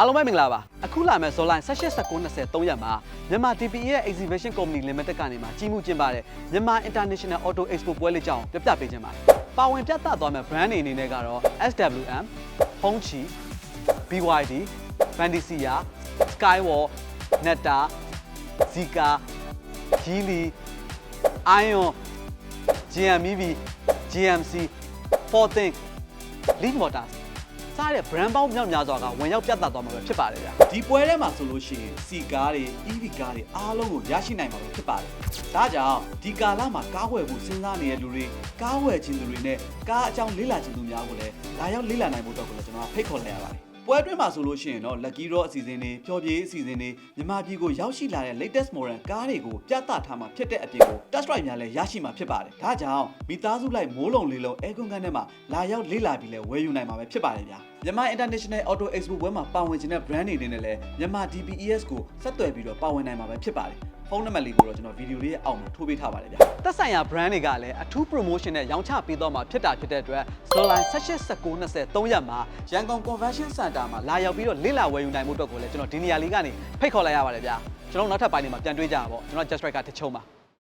အားလုံးပဲမင်္ဂလာပါအခုလာမယ့်ဇွန်လ18 19 20 3ရက်မှာမြန်မာ DPE ရဲ့ Exhibition Company Limited ကနေမှာကြီးမှုကျင်းပတဲ့မြန်မာ International Auto Expo ပွဲလေးကြောင်းပြပြပေးခြင်းပါတယ်ပါဝင်ပြသသွားမယ့် brand တွေအနေနဲ့ကတော့ SWM, Hongqi, BYD, Fantasia, Skywalk, Netta, Zika, Geely, Ion, GMEV, GMC, Forthink, Lead Motors စားတဲ့ brand ပေါင်းမြောက်များစွာကဝင်ရောက်ပြသသွားမှာပဲဖြစ်ပါတယ်ဗျာဒီပွဲထဲမှာဆိုလို့ရှိရင်စီကားတွေ EV ကားတွေအားလုံးကိုရရှိနိုင်မှာပဲဖြစ်ပါတယ်။ဒါကြောင့်ဒီကာလမှာကားဝယ်ဖို့စဉ်းစားနေတဲ့လူတွေကားဝယ်ခြင်းသူတွေနဲ့ကားအကြောင်းလေ့လာခြင်းသူများကိုလည်းလာရောက်လေ့လာနိုင်ဖို့အတွက်ကိုလည်းကျွန်တော်ဖိတ်ခေါ်လိုက်ရပါတယ်။ ပွဲအတွင်းမှာဆိုလို့ရှိရင်တော့ Lucky Draw အစီအစဉ်တွေပျော်ပြေးအစီအစဉ်တွေမြန်မာပြည်ကိုရောက်ရှိလာတဲ့ latest model ကားတွေကိုပြသထားမှာဖြစ်တဲ့အပြင်ကို test drive များလည်းရရှိမှာဖြစ်ပါတယ်။ဒါကြောင့်မိသားစုလိုက်မိုးလုံလေးလုံးအဲကွန်ကန်ထဲမှာလာရောက်လေ့လာပြီးလဲဝယ်ယူနိုင်မှာပဲဖြစ်ပါတယ်ဗျာ။မြန်မာ International Auto Expo ပွဲမှာပါဝင်ခြင်းတဲ့ brand တွေအနေနဲ့လည်းမြန်မာ DPES ကိုဆက်သွယ်ပြီးတော့ပါဝင်နိုင်မှာပဲဖြစ်ပါတယ်။ ဖုန်းနံပါတ်လေးကိုတော့ကျွန်တော်ဗီဒီယိုလေးရဲ့အောက်မှာထိုးပေးထားပါတယ်ဗျာ။သက်ဆိုင်ရာ brand တွေကလည်းအထူး promotion နဲ့ရောင်းချပေးတော့မှာဖြစ်တာဖြစ်တဲ့အတွက်ဇွန်လ18 19 20 3ရက်မှာရန်ကုန် Convention Center မှာလာရောက်ပြီးတော့လေ့လာဝယ်ယူနိုင်မှုအတွက်ကိုလည်းကျွန်တော်ဒီနေရာလေးကနေဖိတ်ခေါ်လိုက်ရပါတယ်ဗျာကျွန်တော်တို့နောက်ထပ်ပိုင်းတွေမှာပြန်တွေ့ကြတာပေါ့ကျွန်တော် Just Right ကတချုံပါ